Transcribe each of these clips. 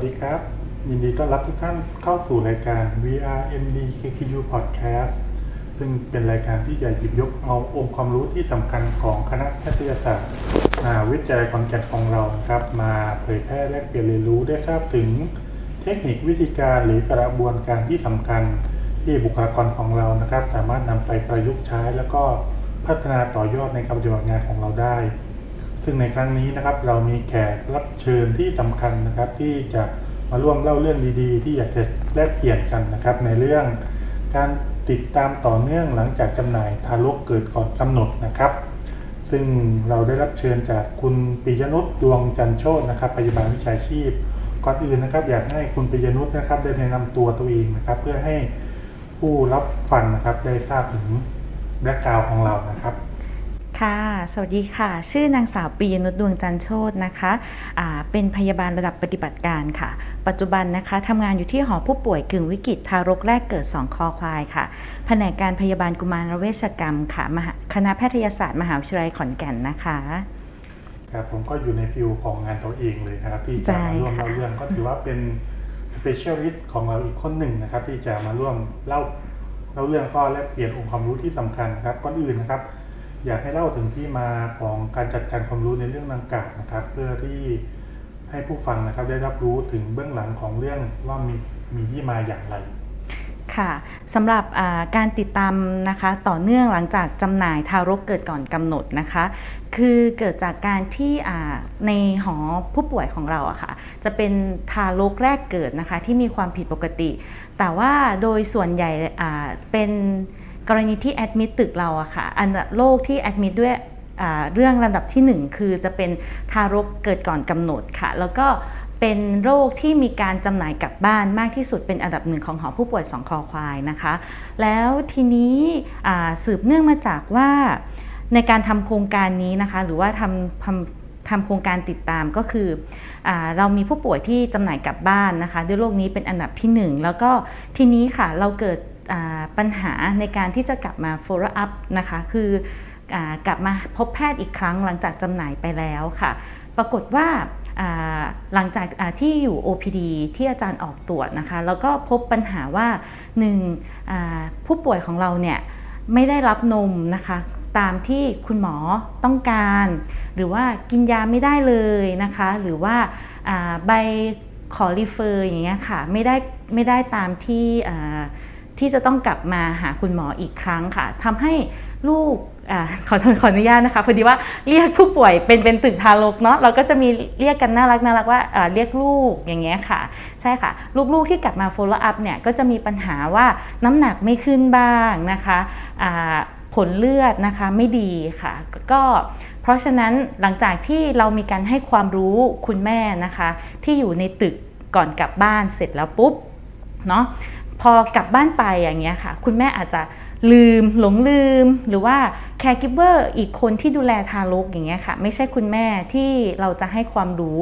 วัสดีครับ ยินดีต้อนรับทุกท่านเข้าสู่รายการ VRMD KQU Podcast ซึ่งเป็นรายการที่จะหยิบยกเอาองค์ความรู้ที่สำคัญของคณะแพทยศาสตร์มหาวิทยาลัยขอนแก่นของเรานะครับมาเผยแพร่แลกเปลี่ยนเรียนรู้ได้ทราบถึงเทคนิควิธีการหรือกระบวนการที่สำคัญที่บุคลากรของเรานะครับ สามารถนำไปประยุกต์ใช้ แล้วก็พัฒนาต่อยอดในการปฏิบัติงานของเราได้ ซึ่งในครั้งนี้นะครับเรามีแขกรับเชิญที่สำคัญนะครับ ที่จะมาร่วมเล่าเรื่องดีๆ ที่อยากจะแลกเปลี่ยนกันนะครับ ในเรื่องการติดตามต่อเนื่องหลังจากจำหน่ายทารกเกิดก่อนกำหนดนะครับ ซึ่งเราได้รับเชิญจากคุณปิยนุชดวงจันโชตนะครับพยาบาลวิชาชีพ ก่อนอื่นนะครับ อยากให้คุณปิยนุชนะครับได้แนะนำตัวตัวเองนะครับ เพื่อให้ผู้รับฟังนะครับได้ทราบถึงแบ็กกราวของเรานะครับ ค่ะ สวัสดีค่ะ ชื่อนางสาวปียนุชดวงจันทร์โชตนะคะอ่าเป็นพยาบาลระดับปฏิบัติการค่ะ ปัจจุบันนะคะทำงานอยู่ที่หอผู้ป่วยกึ่งวิกฤตทารกแรกเกิด 2 คอควายค่ะ แผนกการพยาบาลกุมารเวชกรรมค่ะมหาคณะแพทยศาสตร์มหาวิทยาลัยขอนแก่นนะคะครับผมก็อยู่ในฟิลของงานตัวเองเลยนะครับที่จะมาร่วมใช่ค่ะเล่าเรื่องก็ถือว่าเป็นสเปเชียลิสต์ของเราอีกคนหนึ่งนะครับ ที่จะมาร่วมเล่าเล่าเรื่องก็แลกเปลี่ยนองค์ความรู้ที่สำคัญนะครับก่อนอื่นนะครับ อยากให้เล่าถึงที่มาของการจัดการความรู้ในเรื่องดังกล่าวนะครับ เพื่อที่ให้ผู้ฟังนะครับได้รับรู้ถึงเบื้องหลังของเรื่องว่ามีมีที่มาอย่างไรค่ะสำหรับการติดตามนะคะต่อเนื่องหลังจากจำหน่ายทารกเกิดก่อนกำหนดนะคะ คือเกิดจากการที่ในหอผู้ป่วยของเราอะค่ะจะเป็นทารกแรกเกิดนะคะที่มีความผิดปกติ แต่ว่าโดยส่วนใหญ่เป็น กรณีที่แอดมิดตึกเราอะค่ะ อันโรคที่แอดมิดด้วยเรื่องลำดับที่ 1 คือจะเป็นทารกเกิดก่อนกำหนดค่ะ แล้วก็เป็นโรคที่มีการจำหน่ายกลับบ้านมากที่สุดเป็นอันดับหนึ่งของหอผู้ป่วย2คอควายนะคะ แล้วทีนี้สืบเนื่องมาจากว่าในการทำโครงการนี้นะคะ หรือว่าทำทำทำโครงการติดตามก็คืออเรามีผู้ป่วยที่จำหน่ายกลับบ้านนะคะ ด้วยโรคนี้เป็นอันดับที่ 1 แล้วก็ทีนี้ค่ะเราเกิด ปัญหาในการที่จะกลับมา follow up นะคะ คืออกลับมาพบแพทย์อีกครั้งหลังจากจำหน่ายไปแล้วค่ะ ปรากฏว่าหลังจากที่อยู่ OPD ที่อาจารย์ออกตรวจนะคะ แล้วก็พบปัญหาว่าหนึ่งผู้ป่วยของเราเนี่ยไม่ได้รับนมนะคะตามที่คุณหมอต้องการ หรือว่ากินยาไม่ได้เลยนะคะ หรือว่าใบขอรีเฟอร์อย่างเงี้ยค่ะไม่ได้ไม่ได้ตามที่ ที่จะต้องกลับมาหาคุณหมออีกครั้งค่ะทำให้ลูกอขอขออนุญาตนะคะพอดีว่าเรียกผู้ป่วยเป็นเป็นตึกทารกเนาะเราก็จะมีเรียกกันน่ารักน่ารักว่าเรียกลูกอย่างเงี้ยค่ะ ใช่ค่ะ ลูกๆที่กลับมา follow up เนี่ยก็จะมีปัญหาว่าน้ำหนักไม่ขึ้นบ้างนะคะผลเลือดนะคะไม่ดีค่ะ ก็เพราะฉะนั้นหลังจากที่เรามีการให้ความรู้คุณแม่นะคะ ที่อยู่ในตึกก่อนกลับบ้านเสร็จแล้วปุ๊บเนาะ พอกลับบ้านไปอย่างเงี้ยค่ะ คุณแม่อาจจะลืมหลงลืม หรือว่า caregiver อีกคนที่ดูแลทารกอย่างเงี้ยค่ะ ไม่ใช่คุณแม่ที่เราจะให้ความรู้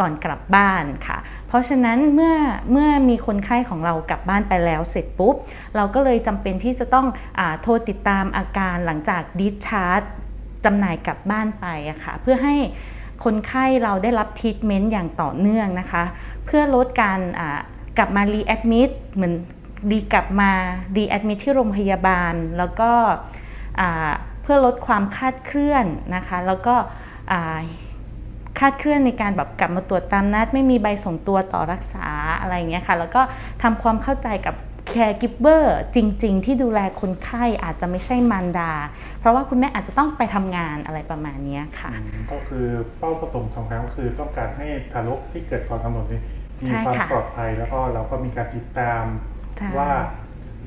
ก่อนกลับบ้านค่ะ เพราะฉะนั้นเมื่อเมื่อมีคนไข้ของเรากลับบ้านไปแล้วเสร็จปุ๊บ เราก็เลยจำเป็นที่จะต้องอโทรติดตามอาการหลังจากดิชาร์จจำหน่ายกลับบ้านไปอะค่ะ เพื่อให้คนไข้เราได้รับทรีทเมนต์อย่างต่อเนื่องนะคะ เพื่อลดการ กลับมารีแอดมิดเหมือนรีกลับมารีแอดมิดที่โรงพยาบาล แล้วก็เพื่อลดความคาดเคลื่อนนะคะ แล้วก็คาดเคลื่อนในการแบบกลับมาตรวจตามนัด ไม่มีใบส่งตัวต่อรักษาอะไรอย่างเงี้ยค่ะ แล้วก็ทำความเข้าใจกับ caregiver จริง ๆ ที่ดูแลคนไข้อาจจะไม่ใช่มารดา เพราะว่าคุณแม่อาจจะต้องไปทำงานอะไรประมาณนี้ค่ะ ก็คือเป้าประสงค์สำคัญก็คือต้องการให้ทารกที่เกิดก่อนกำหนดนี้ มีใช่ความค่ะปลอดภัยแล้วก็เราก็มีการติดตามใช่ว่า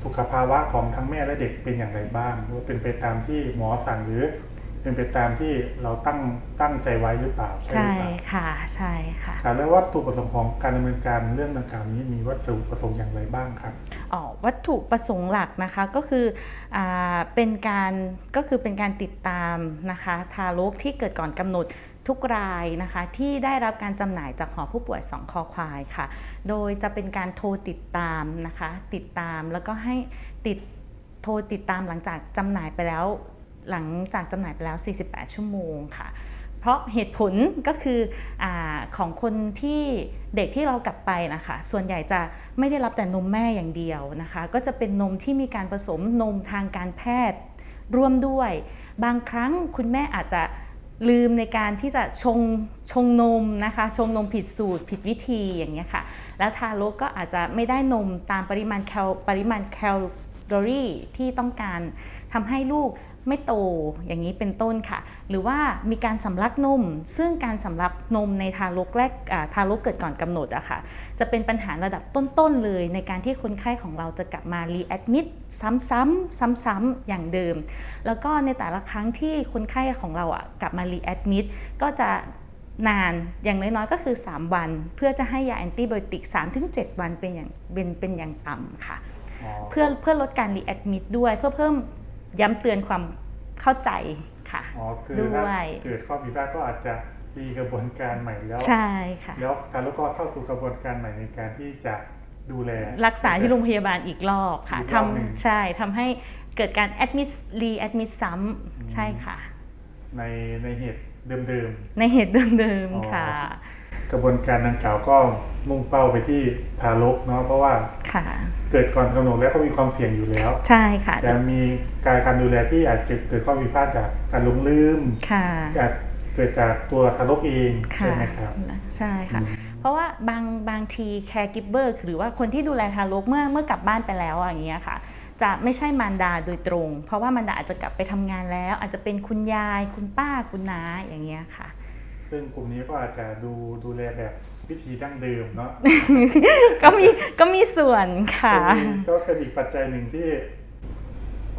สุขภาวะของทั้งแม่และเด็กเป็นอย่างไรบ้างว่าเป็นไปตามที่หมอสั่งหรือ เป็นไปตามที่เราตั้งตั้งใจไว้หรือเปล่าหใช่รือเปล่าค่ะใช่ค่ะครับแล้ววัตถุประสงค์ของการดำเนินการเรื่องดังกล่าวนี้มีวัตถุประสงค์อย่างไรบ้างครับอ๋อวัตถุประสงค์หลักนะคะก็คืออาเป็นการก็คือเป็นการติดตามนะคะทารกที่เกิดก่อนกำหนด ทุกรายนะคะที่ได้รับการจำหน่ายจากหอผู้ป่วย 2 คอควายค่ะ โดยจะเป็นการโทรติดตามนะคะ ติดตามแล้วก็ให้ติดโทรติดตามหลังจากจำหน่ายไปแล้ว หลังจากจำหน่ายไปแล้ว 48 ชั่วโมงค่ะ เพราะเหตุผลก็คืออของคนที่เด็กที่เรากลับไปนะคะ ส่วนใหญ่จะไม่ได้รับแต่นมแม่อย่างเดียวนะคะ ก็จะเป็นนมที่มีการผสมนมทางการแพทย์ร่วมด้วย บางครั้งคุณแม่อาจจะ ลืมในการที่จะชงชงนมนะคะ ชงนมผิดสูตรผิดวิธีอย่างเงี้ยค่ะ แล้วทารกก็อาจจะไม่ได้นมตามปริมาณแคลปริมาณแคลอรี่ที่ต้องการทำให้ลูก ไม่โตอย่างนี้เป็นต้นค่ะ หรือว่ามีการสำลักนม ซึ่งการสำลักนมในทารกแรกอ่าทารกเกิดก่อนกำหนดอะค่ะจะเป็นปัญหาระดับต้นๆเลย ในการที่คนไข้ของเราจะกลับมารีแอดมิดซ้ำๆซ้ำๆอย่างเดิม แล้วก็ในแต่ละครั้งที่คนไข้ของเราอะกลับมารีแอดมิดก็จะนานอย่างน้อยๆก็คือ 3 วัน เพื่อจะให้ยาแอนติไบโอติก 3-7 วันเป็นอย่างเป็นเป็นอย่างต่ำค่ะอ๋อเพื่อเพื่อลดการรีแอดมิดด้วยเพื่อเพิ่ม ย้ำเตือนความเข้าใจค่ะอ๋อคือด้ถ้าวยเกิดข้อผิดพลาดก็อาจจะมีกระบวนการใหม่แล้วใช่ค่ะแล้วทารกก็เข้าสู่กระบวนการใหม่ในการที่จะดูแล รักษาที่โรงพยาบาลอีกรอบค่ะอีกทรอบหนึ่งำใช่ทำให้เกิดการแอดมิดรีแอดมิดซ้ำใช่ค่ะ ในในเหตุเดิมในเหตุเดิมอ๋อๆค่ะๆก ระบวนการดังกล่าวก็มุ่งเป้าไปที่ทารกเนาะเพราะว่าค่ะเกิดก่อนกำหนดแล้วก็มีความเสี่ยงอยู่แล้ว ใช่ค่ะแต่มีการการดูแลที่อาจจะเกิดข้อผิดพลาดจากการหลงลืมค่ะอาจเกิดจากตัวทารกเองค่ะใช่ไหมครับใช่ค่ะอืมเพราะว่าบางบางทีแคร์กิ v เบอร์หรือว่าคนที่ดูแลทารกเมื่อเมื่อกลับบ้านไปแล้วอะอย่างเงี้ยค่ะจะไม่ใช่มารดาโดยตรง เพราะว่ามารดาอาจจะกลับไปทำงานแล้ว อาจจะเป็นคุณยายคุณป้าคุณน้าอย่างเงี้ยค่ะ ซึ่งกลุ่มนี้ก็อาจจะดูดูแลแบบวิธีดั้งเดิมเนาะก็มีก็มีส่วนค่ะก็มีก็เป็นอีกปัจจัยหนึ่งที่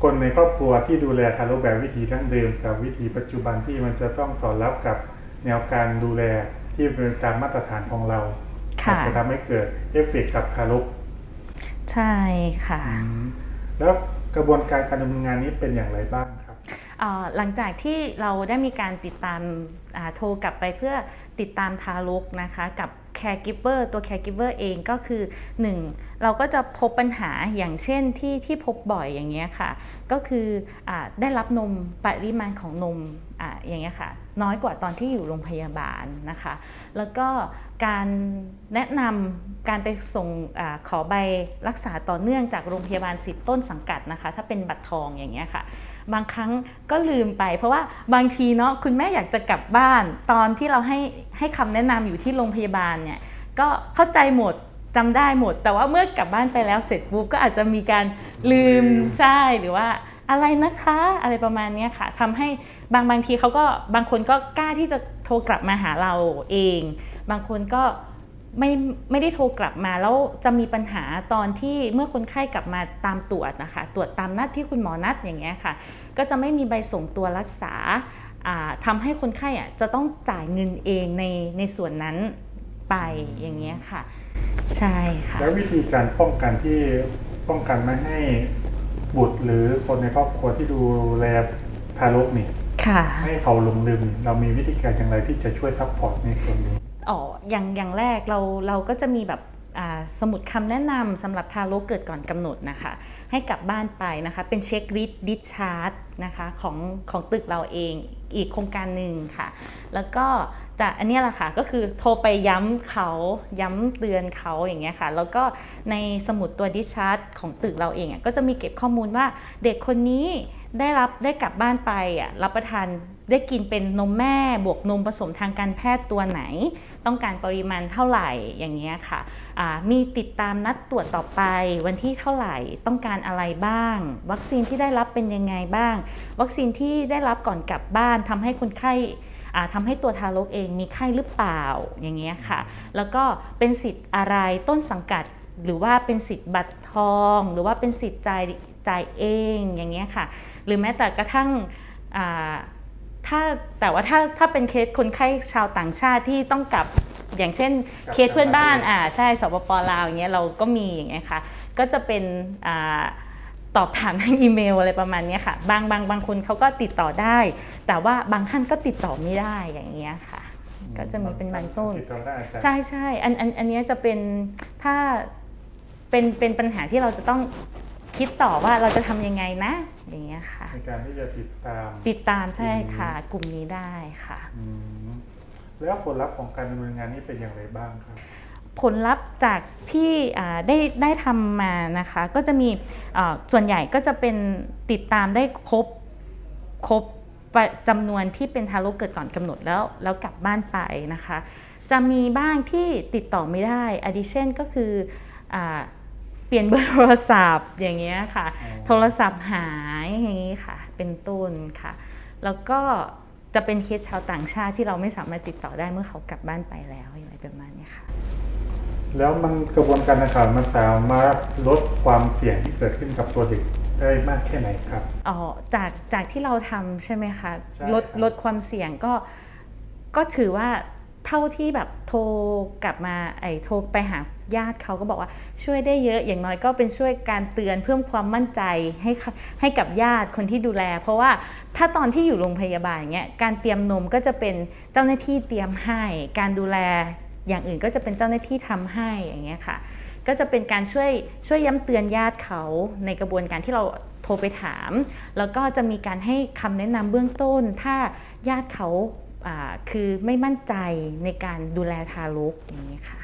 คนในครอบครัวที่ดูแลทารกแบบวิธีดั้งเดิม กับวิธีปัจจุบันที่มันจะต้องสอดรับกับแนวการดูแลที่เป็นตามมาตรฐานของเราค่ะอาจจะทำให้เกิดเอฟเฟกต์กับทารกใช่ค่ะ แล้วกระบวนการการดำเนินงานนี้เป็นอย่างไรบ้างครับเอ่อ หลังจากที่เราได้มีการติดตามาโทรกลับไปเพื่อติดตามทารกนะคะกับ caregiver ตัว caregiver เองก็คือ 1. เราก็จะพบปัญหาอย่างเช่นที่ที่พบบ่อยอย่างเงี้ยค่ะ ก็คืออได้รับนมปริมาณของนมออย่างเงี้ยค่ะ น้อยกว่าตอนที่อยู่โรงพยาบาลนะคะ แล้วก็การแนะนำการไปส่งอขอใบรักษาต่อเนื่องจากโรงพยาบาลสิทธิ์ต้นสังกัดนะคะ ถ้าเป็นบัตรทองอย่างเงี้ยค่ะ บางครั้งก็ลืมไป เพราะว่าบางทีเนาะคุณแม่อยากจะกลับบ้าน ตอนที่เราให้ให้คำแนะนำอยู่ที่โรงพยาบาลเนี่ยก็เข้าใจหมดจำได้หมด แต่ว่าเมื่อกลับบ้านไปแล้วเสร็จปุ๊บก็อาจจะมีการลืมลืมใช่หรือว่าอะไรนะคะอะไรประมาณเนี้ยค่ะทำให้บางบางทีเขาก็บางคนก็กล้าที่จะโทรกลับมาหาเราเอง บางคนก็ ไม่ไม่ได้โทรกลับมาแล้วจะมีปัญหาตอนที่เมื่อคนไข้กลับมาตามตรวจนะคะ ตรวจตามนัดที่คุณหมอนัดอย่างเงี้ยค่ะ ก็จะไม่มีใบส่งตัวรักษาอ่าทำให้คนไข้อะจะต้องจ่ายเงินเองในในส่วนนั้นไปอย่างเงี้ยค่ะ ใช่ค่ะ แล้ววิธีการป้องกันที่ป้องกันไม่ให้บุตรหรือคนในครอบครัวที่ดูแลทารกนี่ค่ะให้เขาหลงลืมนี่เรามีวิธีการอย่างไรที่จะช่วยซัพพอร์ตในส่วนนี้ อ๋ออย่างอย่างแรกเราเราก็จะมีแบบสมุดคำแนะนำสำหรับทารกเกิดก่อนกำหนดนะคะ ให้กลับบ้านไปนะคะ เป็นเช็คลิสต์ดิชาร์ตนะคะของของตึกเราเองอีกโครงการหนึ่งค่ะ แล้วก็แต่อันนี้แหละค่ะก็คือโทรไปย้ำเขาย้ำเตือนเขาอย่างเงี้ยค่ะ แล้วก็ในสมุดตัวดิชาร์ตของตึกเราเองก็จะมีเก็บข้อมูลว่าเด็กคนนี้ได้รับได้กลับบ้านไปอะรับประทาน ได้กินเป็นนมแม่บวกนมผสมทางการแพทย์ตัวไหน ต้องการปริมาณเท่าไหร่อย่างเงี้ยค่ะอ่ามีติดตามนัดตรวจต่อไป วันที่เท่าไหร่ต้องการอะไรบ้าง วัคซีนที่ได้รับเป็นยังไงบ้าง วัคซีนที่ได้รับก่อนกลับบ้านทำให้คนไข้ทำให้ตัวทารกเองมีไข้หรือเปล่าอย่างเงี้ยค่ะ แล้วก็เป็นสิทธิ์อะไรต้นสังกัดหรือว่าเป็นสิทธิ์บัตรทอง หรือว่าเป็นสิทธิ์จ่ายจ่ายเองอย่างเงี้ยค่ะ หรือแม้แต่กระทั่ง ถ้าแต่ว่าถ้าถ้าเป็นเคสคนไข้ชาวต่างชาติที่ต้องกลับอย่างเช่นกลับเคสเพื่อนบ้านต่างประเทศอ่าใช่สปปลาวอย่างเงี้ยเราก็มีอย่างเงี้ยค่ะก็จะเป็นอ่าตอบถามทางอีเมลอะไรประมาณเนี้ยค่ะ บางบางบางคนเขาก็ติดต่อได้ แต่ว่าบางท่านก็ติดต่อไม่ได้อย่างเงี้ยค่ะ ก็จะมีเป็นบางต้นติดต่อได้อาจารย์ใช่ใช่อันอันอันเนี้ยจะเป็นถ้าเป็นเป็นปัญหาที่เราจะต้องคิดต่อว่าเราจะทำยังไงนะ อย่างเงี้ยค่ะ ในการที่จะติดตาม ติดตามใช่ค่ะ กลุ่มนี้ได้ค่ะ อืมแล้วผลลัพธ์ของการดำเนินงานนี้เป็นอย่างไรบ้างครับ ผลลัพธ์จากที่อ่าได้ได้ทำมานะคะ ก็จะมีอ่าส่วนใหญ่ก็จะเป็นติดตามได้ครบครบประจำนวนที่เป็นทารกเกิดก่อนกำหนดแล้วแล้วกลับบ้านไปนะคะ จะมีบ้างที่ติดต่อไม่ได้ addition ก็คืออา เปลี่ยนเบอร์โทรศัพท์อย่างเงี้ยค่ะอ๋อโทรศัพท์หายอย่างนี้ค่ะ เป็นต้นค่ะ แล้วก็จะเป็นเคสชาวต่างชาติที่เราไม่สามารถติดต่อได้เมื่อเขากลับบ้านไปแล้วอะไรประมาณเนี้ยค่ะ แล้วมันกระบวนการดังกล่าวมันสามารถลดความเสี่ยงที่เกิดขึ้นกับตัวเด็กได้มากแค่ไหนครับอ๋อจากจากที่เราทำใช่ไหมคะใช่ลดครับลดความเสี่ยงก็ก็ถือว่าเท่าที่แบบโทรกลับมาไอ้โทรไปหา ญาติเขาก็บอกว่าช่วยได้เยอะอย่างน้อยก็เป็นช่วยการเตือนเพิ่มความมั่นใจให้ให้กับญาติคนที่ดูแล เพราะว่าถ้าตอนที่อยู่โรงพยาบาลอย่างเงี้ยการเตรียมนมก็จะเป็นเจ้าหน้าที่เตรียมให้ การดูแลอย่างอื่นก็จะเป็นเจ้าหน้าที่ทำให้อย่างเงี้ยค่ะ ก็จะเป็นการช่วยช่วยย้ำเตือนญาติเขาในกระบวนการที่เราโทรไปถาม แล้วก็จะมีการให้คำแนะนำเบื้องต้น ถ้าญาติเขาอ่าคือไม่มั่นใจในการดูแลทารกอย่างนี้ค่ะ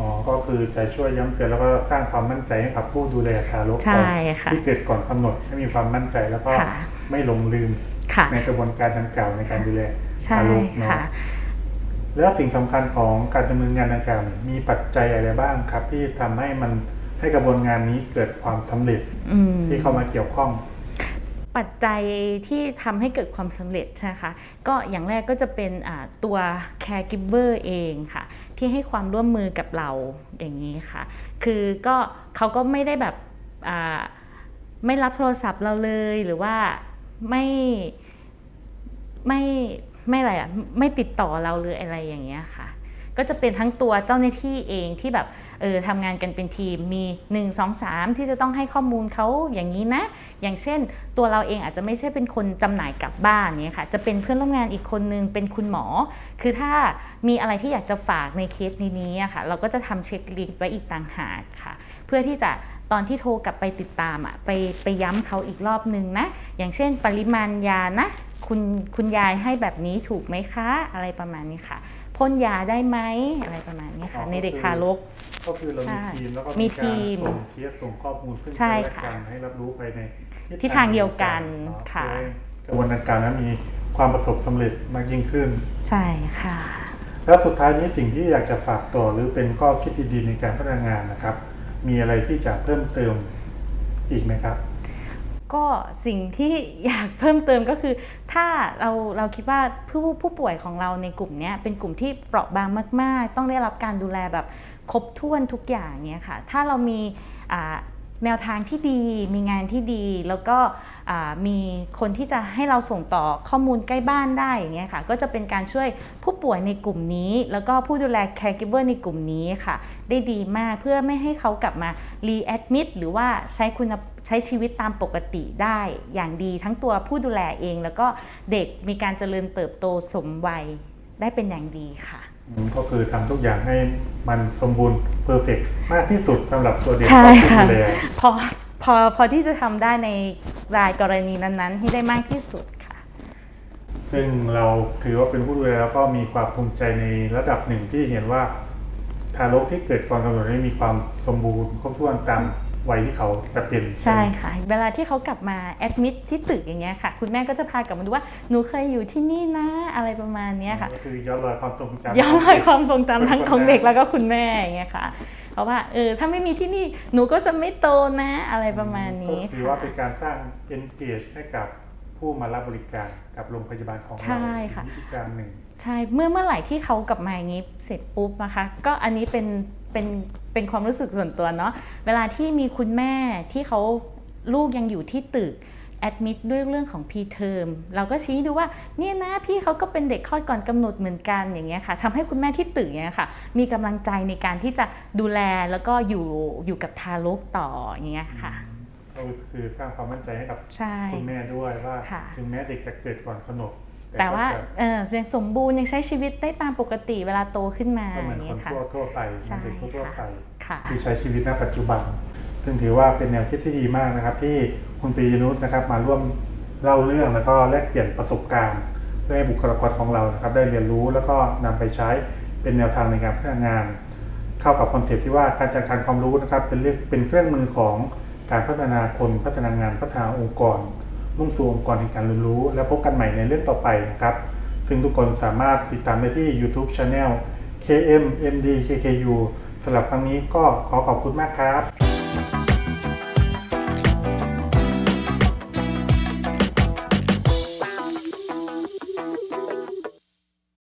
อ๋อ ก็คือจะช่วยย้ำเตือนแล้วก็สร้างความมั่นใจให้กับผู้ดูแลทารกใช่ค่ะที่เกิดก่อนกำหนดให้มีความมั่นใจแล้วก็ค่ะไม่หลงลืมค่ะในกระบวนการดังกล่าวในการดูแลใช่ทารกเนาะค่ะแล้วสิ่งสำคัญของการดำเนินงานดังกล่าวเนี่ยมีปัจจัยอะไรบ้างครับ ที่ทำให้มันให้กระบวนการนี้เกิดความสำเร็จอืมที่เข้ามาเกี่ยวข้อง ปัจจัยที่ทำให้เกิดความสำเร็จใช่ไหมคะก็อย่างแรกก็จะเป็นตัว caregiver เองค่ะ ที่ให้ความร่วมมือกับเราอย่างนี้ค่ะ คือก็เขาก็ไม่ได้แบบไม่รับโทรศัพท์เราเลยหรือว่าไม่ไม่ไม่อะไรอะไม่ติดต่อเราเลยอะไรอย่างเงี้ยค่ะ ก็จะเป็นทั้งตัวเจ้าหน้าที่เองที่แบบเออทำงานกันเป็นทีมมี 1 2 3 ที่จะต้องให้ข้อมูลเขาอย่างนี้นะ อย่างเช่น ตัวเราเองอาจจะไม่ใช่เป็นคนจำหน่ายกลับบ้านเนี่ยค่ะจะเป็นเพื่อนร่วมงานอีกคนนึงเป็นคุณหมอ คือถ้ามีอะไรที่อยากจะฝากในเคสนี้ๆอะค่ะเราก็จะทำเช็คลิสต์ไว้อีกต่างหากค่ะ เพื่อที่จะตอนที่โทรกลับไปติดตามอะไปไปย้ำเขาอีกรอบนึงนะ อย่างเช่นปริมาณยานะ คุณคุณยายให้แบบนี้ถูกไหมคะ อะไรประมาณนี้ค่ะ พ่นยาได้ไหมอะไรประมาณนี้ค่ะอ๋อในเด็กก็คือทารก ก็คือเราใช่มีทีมแล้วก็มีมีทีการมส่งเคสส่งข้อมูลซึ่งใช่กันและค่ะกันให้รับรู้ไปในทิศทางเดียวกันเนาะค่ะเพื่อให้กระบวนการนั้นมีความประสบสำเร็จมากยิ่งขึ้น ใช่ค่ะ แล้วสุดท้ายนี้สิ่งที่อยากจะฝากต่อหรือเป็นข้อคิดดีๆในการพัฒนางานนะครับ มีอะไรที่จะเพิ่มเติมอีกไหมครับ ก็สิ่งที่อยากเพิ่มเติมก็คือ ถ้าเราเราคิดว่าผู้ผู้ป่วยของเราในกลุ่มนี้เป็นกลุ่มที่เปราะบางมาก ๆ ต้องได้รับการดูแลแบบครบถ้วนทุกอย่างเนี้ยค่ะ ถ้าเรามีอ่า แนวทางที่ดีมีงานที่ดี แล้วก็มีคนที่จะให้เราส่งต่อข้อมูลใกล้บ้านได้อย่างเงี้ยค่ะก็จะเป็นการช่วยผู้ป่วยในกลุ่มนี้ แล้วก็ผู้ดูแล caregiver ในกลุ่มนี้ค่ะ ได้ดีมากเพื่อไม่ให้เขากลับมา readmit หรือว่าใช้คุณใช้ชีวิตตามปกติได้อย่างดีทั้งตัวผู้ดูแลเอง แล้วก็เด็กมีการเจริญเติบโตสมวัยได้เป็นอย่างดีค่ะ ก็คือทำทุกอย่างให้มันสมบูรณ์เพอร์เฟกมากที่สุดสำหรับตัวเด็กใช่ผู้ค่ะดูแลพอพอพอที่จะทำได้ในรายกรณีนั้นๆ ให้ได้มากที่สุดค่ะ ซึ่งเราถือว่าเป็นผู้ดูแลแล้วก็มีความภูมิใจในระดับหนึ่งที่เห็นว่าทารกที่เกิดก่อนกำหนดนี้มีความสมบูรณ์ครบถ้วนตาม วัยที่เขาจะเป็นใช่ค่ะ เวลาที่เขากลับมาแอดมิดที่ตึกอย่างเงี้ยค่ะ คุณแม่ก็จะพากลับมาดูว่าหนูเคยอยู่ที่นี่นะอะไรประมาณเนี้ยค่ะก็คือย้อนรอยความทรงจำย้อนรอยความทรงจำทั้งของเด็กแล้วก็คุณแม่อย่างเงี้ยค่ะเพราะว่าเออถ้าไม่มีที่นี่หนูก็จะไม่โตนะอะไรประมาณนี้ก็คือค่ะว่าเป็นการสร้าง engage ให้กับผู้มารับบริการกับโรงพยาบาลของเราใช่ค่ะวิธีการหนึ่งใช่เมื่อเมื่อไหร่ที่เขากลับมาอย่างนี้เสร็จปุ๊บนะคะ ก็อันนี้เป็น เป็นเป็นความรู้สึกส่วนตัวเนาะเวลาที่มีคุณแม่ที่เขาลูกยังอยู่ที่ตึกแอดมิดด้วยเรื่องของพีเทอมเราก็ชี้ดูว่าเนี่ยนะพี่เขาก็เป็นเด็กคลอดก่อนกำหนดเหมือนกันอย่างเงี้ยค่ะทำให้คุณแม่ที่ตึกเนี้ยค่ะมีกำลังใจในการที่จะดูแลแล้วก็อยู่อยู่กับทารกต่ออย่างเงี้ยค่ะก็คือสร้างความมั่นใจให้กับใช่คุณแม่ด้วยว่าค่ะถึงแม้เด็กจะเกิดก่อนกำหนด แต่ว่าก็จะเออยังสมบูรณ์ยังใช้ชีวิตได้ตามปกติเวลาโตขึ้นมาก็เหอมือนย่างคเงี้นยค่ะทั่วทั่วๆไปเหมืใช่อนเด็กทั่วๆไปค่ะที่ใช้ชีวิตณปัจจุบัน ซึ่งถือว่าเป็นแนวคิดที่ดีมากนะครับ ที่คุณปรียนุชนะครับมาร่วมเล่าเรื่องแล้วก็แลกเปลี่ยนประสบการณ์เพื่อให้บุคลากรของเรานะครับ ได้เรียนรู้แล้วก็นำไปใช้เป็นแนวทางในการพัฒนางาน เข้ากับคอนเซ็ปต์ที่ว่าการจัดการความรู้นะครับเป็นเรื่องเป็นเครื่องมือของการพัฒนาคนพัฒนางานพัฒนาองค์กร มุ่งสู่องค์กรแห่งการเรียนรู้ และพบกันใหม่ในเรื่องต่อไปนะครับ ซึ่งทุกคนสามารถติดตามได้ที่ YouTube Channel KMMDKKU สำหรับครั้งนี้ก็ขอขอบคุณมากครับ